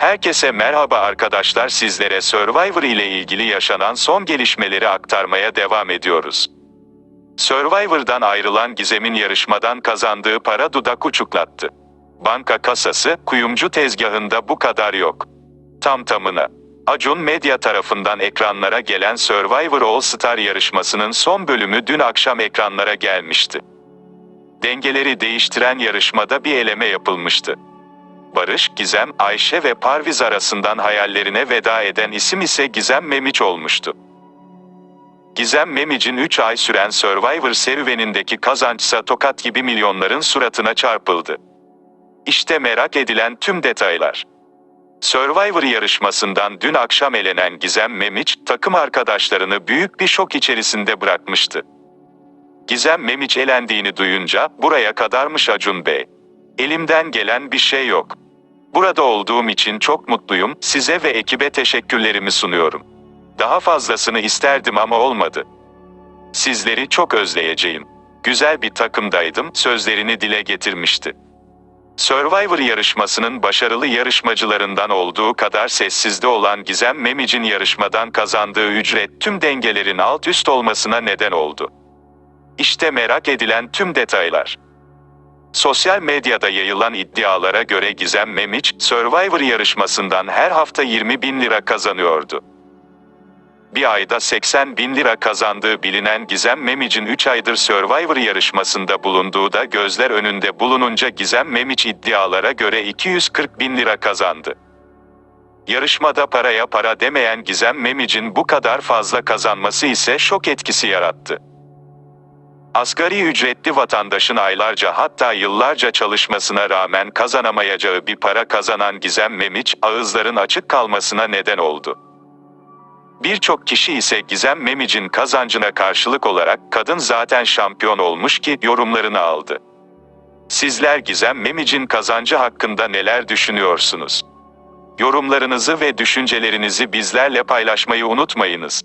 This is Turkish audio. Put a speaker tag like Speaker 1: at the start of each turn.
Speaker 1: Herkese merhaba arkadaşlar sizlere Survivor ile ilgili yaşanan son gelişmeleri aktarmaya devam ediyoruz. Survivor'dan ayrılan Gizem'in yarışmadan kazandığı para dudak uçuklattı. Banka kasası, kuyumcu tezgahında bu kadar yok. Tam tamına. Acun Medya tarafından ekranlara gelen Survivor All Star yarışmasının son bölümü dün akşam ekranlara gelmişti. Dengeleri değiştiren yarışmada bir eleme yapılmıştı. Barış, Gizem, Ayşe ve Parviz arasından hayallerine veda eden isim ise Gizem Memiç olmuştu. Gizem Memic'in 3 ay süren Survivor serüvenindeki kazançsa tokat gibi milyonların suratına çarpıldı. İşte merak edilen tüm detaylar. Survivor yarışmasından dün akşam elenen Gizem Memiç, takım arkadaşlarını büyük bir şok içerisinde bırakmıştı. Gizem Memiç elendiğini duyunca, buraya kadarmış Acun Bey. Elimden gelen bir şey yok. Burada olduğum için çok mutluyum, size ve ekibe teşekkürlerimi sunuyorum. Daha fazlasını isterdim ama olmadı. Sizleri çok özleyeceğim. Güzel bir takımdaydım, sözlerini dile getirmişti. Survivor yarışmasının başarılı yarışmacılarından olduğu kadar sessizde olan Gizem Memic'in yarışmadan kazandığı ücret tüm dengelerin alt üst olmasına neden oldu. İşte merak edilen tüm detaylar. Sosyal medyada yayılan iddialara göre Gizem Memiç, Survivor yarışmasından her hafta 20 bin lira kazanıyordu. Bir ayda 80 bin lira kazandığı bilinen Gizem Memic'in 3 aydır Survivor yarışmasında bulunduğu da gözler önünde bulununca Gizem Memiç iddialara göre 240 bin lira kazandı. Yarışmada paraya para demeyen Gizem Memic'in bu kadar fazla kazanması ise şok etkisi yarattı. Asgari ücretli vatandaşın aylarca hatta yıllarca çalışmasına rağmen kazanamayacağı bir para kazanan Gizem Memiç, ağızların açık kalmasına neden oldu. Birçok kişi ise Gizem Memic'in kazancına karşılık olarak kadın zaten şampiyon olmuş ki yorumlarını aldı. Sizler Gizem Memic'in kazancı hakkında neler düşünüyorsunuz? Yorumlarınızı ve düşüncelerinizi bizlerle paylaşmayı unutmayınız.